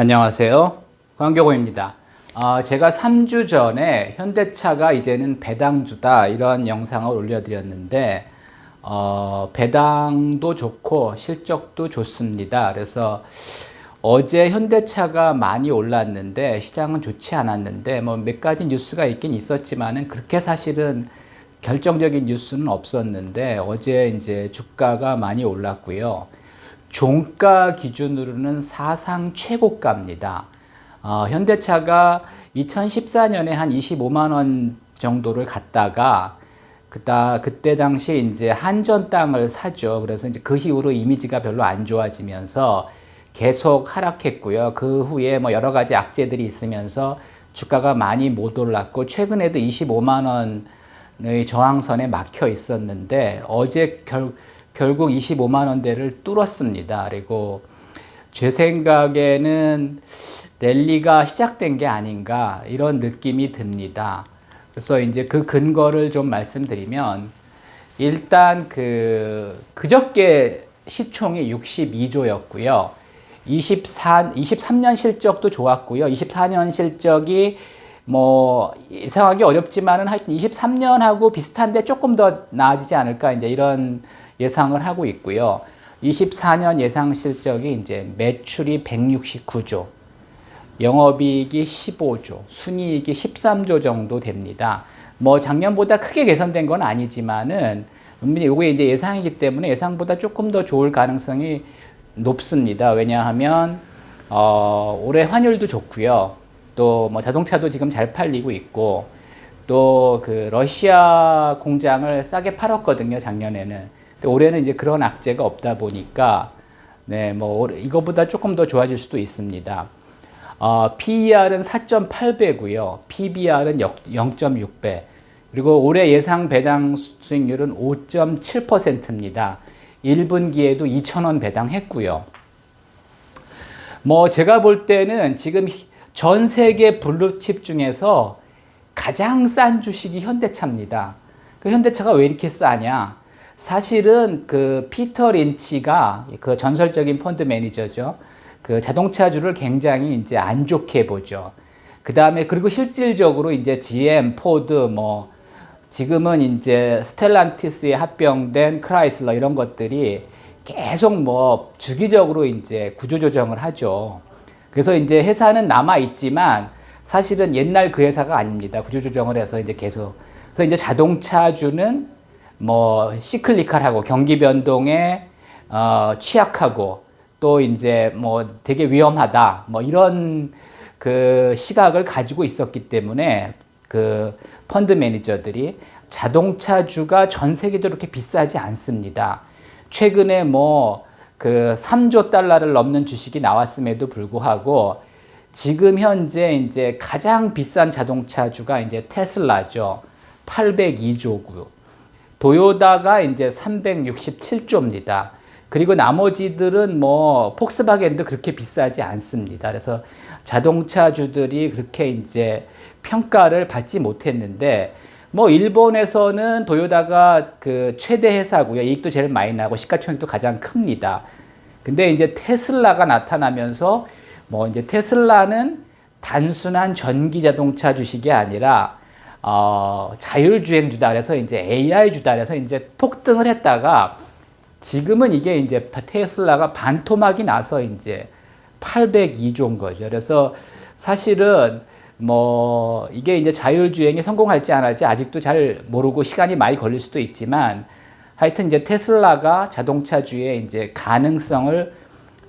안녕하세요. 광교고입니다. 어, 제가 3주 전에 현대차가 이제는 배당주다 이런 영상을 올려드렸는데 어, 배당도 좋고 실적도 좋습니다. 그래서 어제 현대차가 많이 올랐는데 시장은 좋지 않았는데 뭐 몇 가지 뉴스가 있긴 있었지만은 그렇게 사실은 결정적인 뉴스는 없었는데 어제 이제 주가가 많이 올랐고요. 종가 기준으로는 사상 최고가입니다. 어, 현대차가 2014년에 한 25만 원 정도를 갔다가 그다 그때 당시 이제 한전 땅을 사죠. 그래서 이제 그 이후로 이미지가 별로 안 좋아지면서 계속 하락했고요. 그 후에 뭐 여러 가지 악재들이 있으면서 주가가 많이 못 올랐고 최근에도 25만 원의 저항선에 막혀 있었는데 어제 결, 결국 25만 원대를 뚫었습니다. 그리고 제 생각에는 랠리가 시작된 게 아닌가 이런 느낌이 듭니다. 그래서 이제 그 근거를 좀 말씀드리면 일단 그 그저께 시총이 62조였고요. 24, 23년 실적도 좋았고요. 24년 실적이 뭐 이상하기 어렵지만은 하여튼 23년하고 비슷한데 조금 더 나아지지 않을까 이제 이런 예상을 하고 있고요. 24년 예상 실적이 이제 매출이 169조, 영업이익이 15조, 순이익이 13조 정도 됩니다. 뭐 작년보다 크게 개선된 건 아니지만은 이게 이제 예상이기 때문에 예상보다 조금 더 좋을 가능성이 높습니다. 왜냐하면 어, 올해 환율도 좋고요. 또 뭐 자동차도 지금 잘 팔리고 있고 또 그 러시아 공장을 싸게 팔았거든요 작년에는. 근데 올해는 이제 그런 악재가 없다 보니까 네, 뭐 이거보다 조금 더 좋아질 수도 있습니다. 어, PER은 4.8배고요. PBR은 0.6배. 그리고 올해 예상 배당 수익률은 5.7%입니다. 1분기에도 2,000원 배당했고요. 뭐 제가 볼 때는 지금 전 세계 블루칩 중에서 가장 싼 주식이 현대차입니다. 그 현대차가 왜 이렇게 싸냐? 사실은 그 피터 린치가 그 전설적인 펀드 매니저죠. 그 자동차주를 굉장히 이제 안 좋게 보죠. 그 다음에 그리고 실질적으로 이제 GM, 포드, 뭐 지금은 이제 스텔란티스에 합병된 크라이슬러 이런 것들이 계속 뭐 주기적으로 이제 구조조정을 하죠. 그래서 이제 회사는 남아 있지만 사실은 옛날 그 회사가 아닙니다. 구조조정을 해서 이제 계속. 그래서 이제 자동차주는 뭐 시클리컬하고 경기 변동에 어, 취약하고 또 이제 뭐 되게 위험하다 뭐 이런 그 시각을 가지고 있었기 때문에 그 펀드 매니저들이 자동차주가 전 세계도 그렇게 비싸지 않습니다. 최근에 뭐 그 3조 달러를 넘는 주식이 나왔음에도 불구하고 지금 현재 이제 가장 비싼 자동차주가 이제 테슬라죠. 802조고요. 도요다가 이제 367조입니다. 그리고 나머지들은 뭐 폭스바겐도 그렇게 비싸지 않습니다. 그래서 자동차주들이 그렇게 이제 평가를 받지 못했는데 뭐 일본에서는 도요다가 그 최대 회사고요. 이익도 제일 많이 나고 시가총액도 가장 큽니다. 근데 이제 테슬라가 나타나면서 뭐 이제 테슬라는 단순한 전기 자동차 주식이 아니라 어, 자율주행주다 그래서 이제 AI주다 그래서 이제 폭등을 했다가 지금은 이게 이제 테슬라가 반토막이 나서 이제 802조인 거죠. 그래서 사실은 뭐 이게 이제 자율주행이 성공할지 안 할지 아직도 잘 모르고 시간이 많이 걸릴 수도 있지만 하여튼 이제 테슬라가 자동차주의 이제 가능성을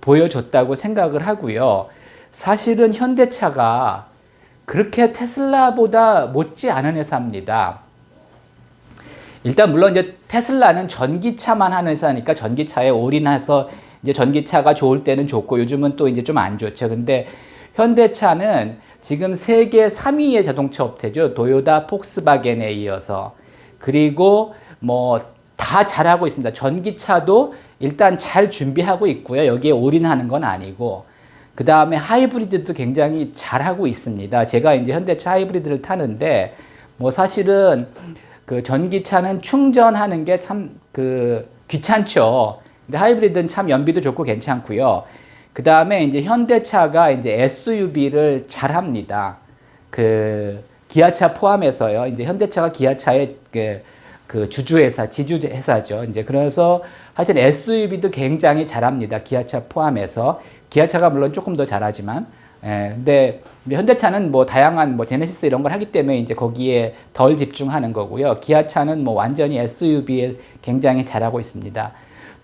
보여줬다고 생각을 하고요. 사실은 현대차가 그렇게 테슬라보다 못지 않은 회사입니다. 일단 물론 이제 테슬라는 전기차만 하는 회사니까 전기차에 올인해서 이제 전기차가 좋을 때는 좋고 요즘은 또 이제 좀 안 좋죠. 근데 현대차는 지금 세계 3위의 자동차 업체죠. 도요다, 폭스바겐에 이어서 그리고 뭐 다 잘하고 있습니다. 전기차도 일단 잘 준비하고 있고요. 여기에 올인하는 건 아니고 그 다음에 하이브리드도 굉장히 잘하고 있습니다. 제가 이제 현대차 하이브리드를 타는데 뭐 사실은 그 전기차는 충전하는 게 참 그 귀찮죠. 근데 하이브리드는 참 연비도 좋고 괜찮고요. 그 다음에 이제 현대차가 이제 SUV를 잘 합니다. 그 기아차 포함해서요. 이제 현대차가 기아차의 그, 그 주주회사, 지주회사죠. 이제 그래서 하여튼 SUV도 굉장히 잘합니다. 기아차 포함해서 기아차가 물론 조금 더 잘하지만. 예, 근데 현대차는 뭐 다양한 뭐 제네시스 이런 걸 하기 때문에 이제 거기에 덜 집중하는 거고요. 기아차는 뭐 완전히 SUV에 굉장히 잘하고 있습니다.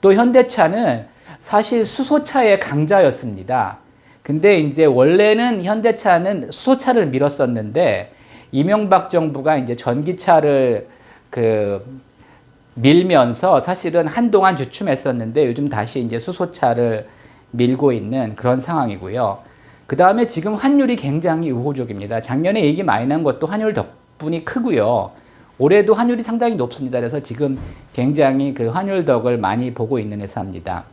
또 현대차는 사실 수소차의 강자였습니다. 근데 이제 원래는 현대차는 수소차를 밀었었는데 이명박 정부가 이제 전기차를 그 밀면서 사실은 한동안 주춤했었는데 요즘 다시 이제 수소차를 밀고 있는 그런 상황이고요. 그 다음에 지금 환율이 굉장히 우호적입니다. 작년에 얘기 많이 난 것도 환율 덕분이 크고요. 올해도 환율이 상당히 높습니다. 그래서 지금 굉장히 그 환율 덕을 많이 보고 있는 회사입니다.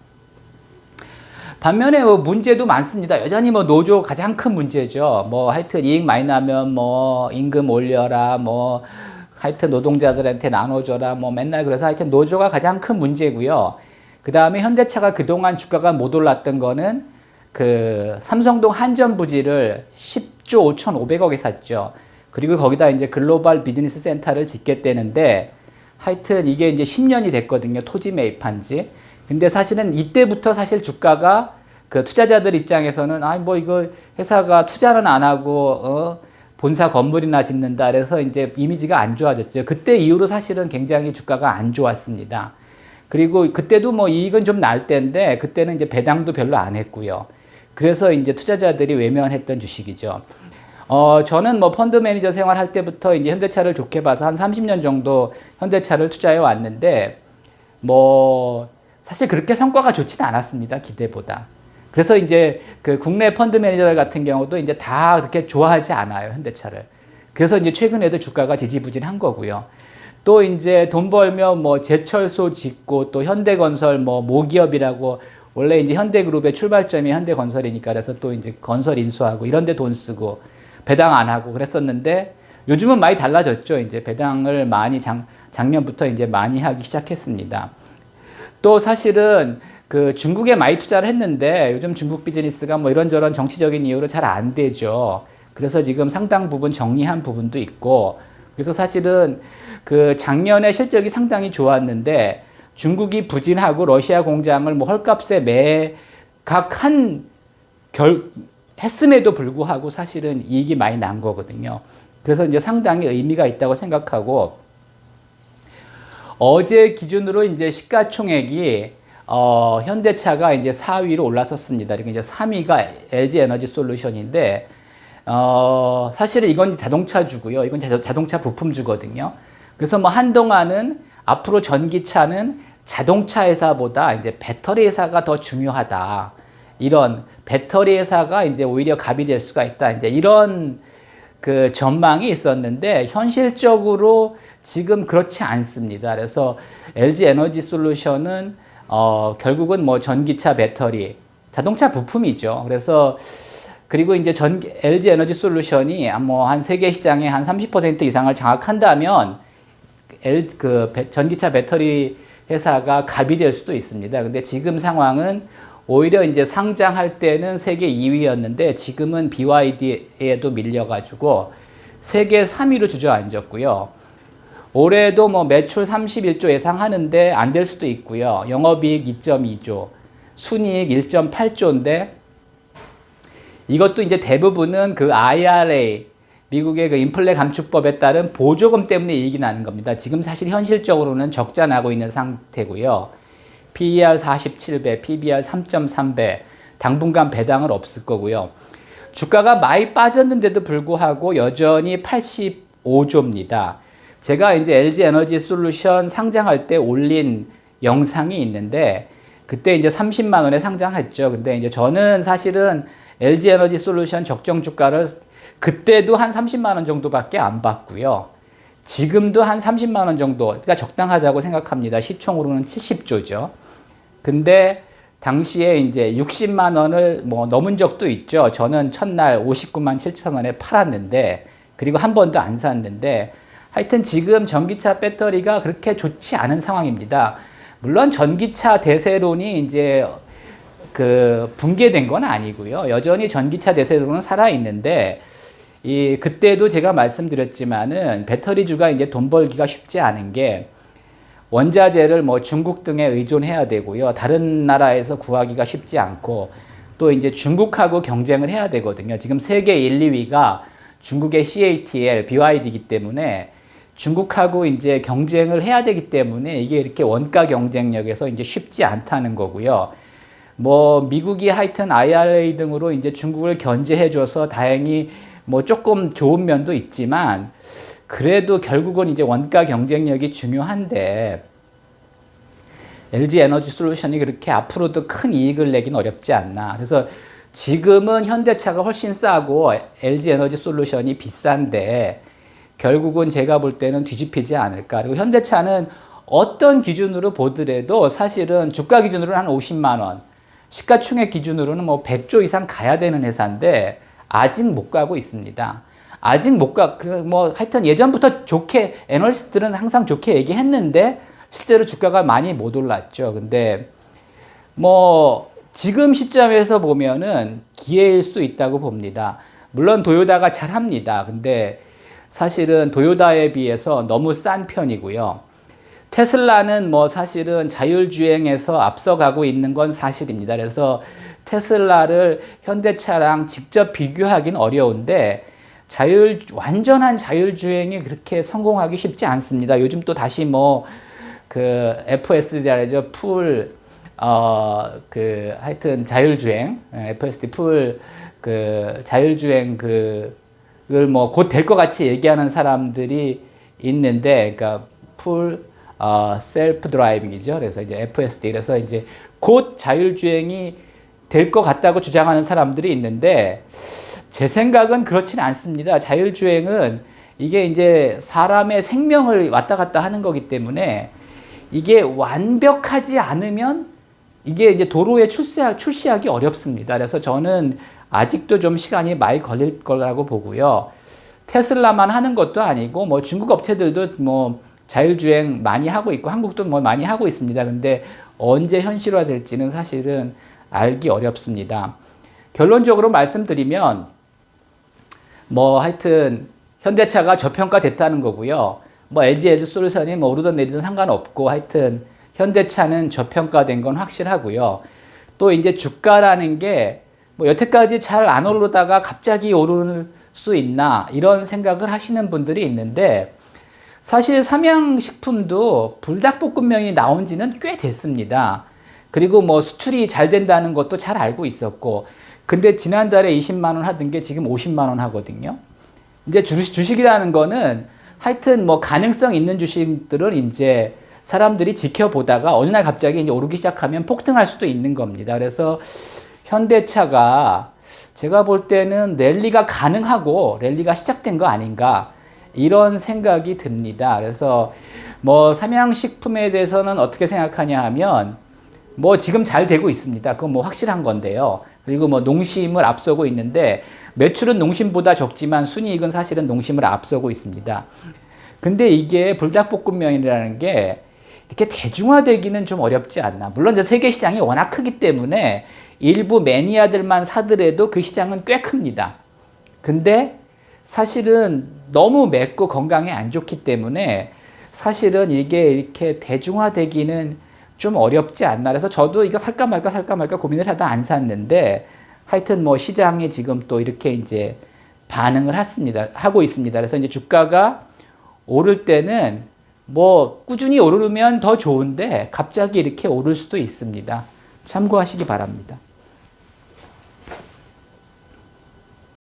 반면에 뭐 문제도 많습니다. 여전히 뭐 노조 가장 큰 문제죠. 뭐 하여튼 이익 많이 나면 뭐 임금 올려라, 뭐 하여튼 노동자들한테 나눠줘라, 뭐 맨날 그래서 하여튼 노조가 가장 큰 문제고요. 그 다음에 현대차가 그동안 주가가 못 올랐던 거는 그 삼성동 한전 부지를 10조 5,500억에 샀죠. 그리고 거기다 이제 글로벌 비즈니스 센터를 짓겠다는데 하여튼 이게 이제 10년이 됐거든요. 토지 매입한 지. 근데 사실은 이때부터 사실 주가가 그 투자자들 입장에서는 아니 뭐 이거 회사가 투자는 안 하고 어 본사 건물이나 짓는다 그래서 이제 이미지가 안 좋아졌죠. 그때 이후로 사실은 굉장히 주가가 안 좋았습니다. 그리고 그때도 뭐 이익은 좀 날 때인데 그때는 이제 배당도 별로 안 했고요. 그래서 이제 투자자들이 외면했던 주식이죠. 어, 저는 뭐 펀드 매니저 생활할 때부터 이제 현대차를 좋게 봐서 한 30년 정도 현대차를 투자해 왔는데 뭐 사실 그렇게 성과가 좋지는 않았습니다. 기대보다. 그래서 이제 그 국내 펀드 매니저들 같은 경우도 이제 다 그렇게 좋아하지 않아요. 현대차를. 그래서 이제 최근에도 주가가 지지부진한 거고요. 또 이제 돈 벌면 뭐 제철소 짓고 또 현대건설 뭐 모기업이라고 원래 이제 현대그룹의 출발점이 현대건설이니까 그래서 또 이제 건설 인수하고 이런 데 돈 쓰고 배당 안 하고 그랬었는데 요즘은 많이 달라졌죠. 이제 배당을 많이 작, 작년부터 이제 많이 하기 시작했습니다. 또 사실은 그 중국에 많이 투자를 했는데 요즘 중국 비즈니스가 뭐 이런저런 정치적인 이유로 잘 안 되죠. 그래서 지금 상당 부분 정리한 부분도 있고 그래서 사실은 그 작년에 실적이 상당히 좋았는데 중국이 부진하고 러시아 공장을 뭐 헐값에 매각 한 결 했음에도 불구하고 사실은 이익이 많이 난 거거든요. 그래서 이제 상당히 의미가 있다고 생각하고 어제 기준으로 이제 시가총액이 어, 현대차가 이제 4위로 올라섰습니다. 그리고 이제 3위가 LG 에너지 솔루션인데 어, 사실은 이건 자동차주고요. 이건 자 동차 부품주거든요. 그래서 뭐 한동안은 앞으로 전기차는 자동차 회사보다 이제 배터리 회사가 더 중요하다. 이런 배터리 회사가 이제 오히려 갑이 될 수가 있다. 이제 이런 그 전망이 있었는데 현실적으로 지금 그렇지 않습니다. 그래서 LG 에너지 솔루션은 어 결국은 뭐 전기차 배터리 자동차 부품이죠. 그래서 그리고 이제 전 LG 에너지 솔루션이 뭐한 세계 시장의 한 30% 이상을 장악한다면 L 그 전기차 배터리 회사가 갑이 될 수도 있습니다. 근데 지금 상황은 오히려 이제 상장할 때는 세계 2위였는데 지금은 BYD에도 밀려가지고 세계 3위로 주저앉았고요. 올해도 뭐 매출 31조 예상하는데 안 될 수도 있고요. 영업이익 2.2조, 순이익 1.8조인데 이것도 이제 대부분은 그 IRA 미국의 그 인플레 감축법에 따른 보조금 때문에 이익이 나는 겁니다. 지금 사실 현실적으로는 적자 나고 있는 상태고요. PER 47배, PBR 3.3배, 당분간 배당은 없을 거고요. 주가가 많이 빠졌는데도 불구하고 여전히 85조입니다. 제가 이제 LG 에너지 솔루션 상장할 때 올린 영상이 있는데 그때 이제 30만 원에 상장했죠. 근데 이제 저는 사실은 LG 에너지 솔루션 적정 주가를 그때도 한 30만 원 정도밖에 안 받고요. 지금도 한 30만 원 정도, 그러니까 적당하다고 생각합니다. 시총으로는 70조죠. 근데 당시에 이제 60만 원을 뭐 넘은 적도 있죠. 저는 첫날 59만 7천 원에 팔았는데, 그리고 한 번도 안 샀는데, 하여튼 지금 전기차 배터리가 그렇게 좋지 않은 상황입니다. 물론 전기차 대세론이 이제 그 붕괴된 건 아니고요. 여전히 전기차 대세로는 살아 있는데 이 그때도 제가 말씀드렸지만은 배터리주가 이제 돈 벌기가 쉽지 않은 게 원자재를 뭐 중국 등에 의존해야 되고요. 다른 나라에서 구하기가 쉽지 않고 또 이제 중국하고 경쟁을 해야 되거든요. 지금 세계 1, 2위가 중국의 CATL, BYD이기 때문에 중국하고 이제 경쟁을 해야 되기 때문에 이게 이렇게 원가 경쟁력에서 이제 쉽지 않다는 거고요. 뭐 미국이 하여튼 IRA 등으로 이제 중국을 견제해줘서 다행히 뭐 조금 좋은 면도 있지만 그래도 결국은 이제 원가 경쟁력이 중요한데 LG 에너지 솔루션이 그렇게 앞으로도 큰 이익을 내긴 어렵지 않나. 그래서 지금은 현대차가 훨씬 싸고 LG 에너지 솔루션이 비싼데 결국은 제가 볼 때는 뒤집히지 않을까. 그리고 현대차는 어떤 기준으로 보더라도 사실은 주가 기준으로는 한 50만 원, 시가총액 기준으로는 뭐 100조 이상 가야 되는 회사인데 아직 못 가고 있습니다. 아직 못 가, 그뭐 하여튼 예전부터 좋게 애널리스트들은 항상 좋게 얘기했는데 실제로 주가가 많이 못 올랐죠. 근데 뭐 지금 시점에서 보면은 기회일 수 있다고 봅니다. 물론 도요다가 잘 합니다. 근데 사실은 도요다에 비해서 너무 싼 편이고요. 테슬라는 뭐 사실은 자율주행에서 앞서가고 있는 건 사실입니다. 그래서 테슬라를 현대차랑 직접 비교하기는 어려운데 자율 완전한 자율주행이 그렇게 성공하기 쉽지 않습니다. 요즘 또 다시 뭐 그 FSD라죠 풀 어 그 하여튼 자율주행 예, FSD 풀 그 자율주행 그걸 뭐곧 될 것 같이 얘기하는 사람들이 있는데 그러니까 풀 어, 셀프 드라이빙이죠. 그래서 이제 FSD 그래서 이제 곧 자율주행이 될 것 같다고 주장하는 사람들이 있는데 제 생각은 그렇지는 않습니다. 자율주행은 이게 이제 사람의 생명을 왔다 갔다 하는 거기 때문에 이게 완벽하지 않으면 이게 이제 도로에 출시하, 출시하기 어렵습니다. 그래서 저는 아직도 좀 시간이 많이 걸릴 거라고 보고요. 테슬라만 하는 것도 아니고 뭐 중국 업체들도 뭐 자율주행 많이 하고 있고 한국도 뭐 많이 하고 있습니다. 근데 언제 현실화 될지는 사실은 알기 어렵습니다. 결론적으로 말씀드리면 뭐 하여튼 현대차가 저평가됐다는 거고요. 뭐 LG 에드 솔루션이 뭐 오르든 내리든 상관없고 하여튼 현대차는 저평가된 건 확실하고요. 또 이제 주가라는 게 뭐 여태까지 잘 안 오르다가 갑자기 오를 수 있나 이런 생각을 하시는 분들이 있는데 사실 삼양식품도 불닭볶음면이 나온 지는 꽤 됐습니다. 그리고 뭐 수출이 잘 된다는 것도 잘 알고 있었고 근데 지난달에 20만 원 하던 게 지금 50만 원 하거든요. 이제 주식 이라는 거는 하여튼 뭐 가능성 있는 주식들은 이제 사람들이 지켜보다가 어느 날 갑자기 이제 오르기 시작하면 폭등할 수도 있는 겁니다. 그래서 현대차가 제가 볼 때는 랠리가 가능하고 랠리가 시작된 거 아닌가 이런 생각이 듭니다. 그래서 뭐 삼양식품에 대해서는 어떻게 생각하냐 하면 뭐 지금 잘 되고 있습니다. 그건 뭐 확실한 건데요. 그리고 뭐 농심을 앞서고 있는데 매출은 농심보다 적지만 순이익은 사실은 농심을 앞서고 있습니다. 근데 이게 불닭볶음면이라는 게 이렇게 대중화되기는 좀 어렵지 않나. 물론 이제 세계 시장이 워낙 크기 때문에 일부 매니아들만 사더라도 그 시장은 꽤 큽니다. 근데 사실은 너무 맵고 건강에 안 좋기 때문에 사실은 이게 이렇게 대중화되기는 좀 어렵지 않나. 그래서 저도 이거 살까 말까 살까 말까 고민을 하다 안 샀는데 하여튼 뭐 시장에 지금 또 이렇게 이제 반응을 했습니다. 하고 있습니다. 그래서 이제 주가가 오를 때는 뭐 꾸준히 오르면 더 좋은데 갑자기 이렇게 오를 수도 있습니다. 참고하시기 바랍니다.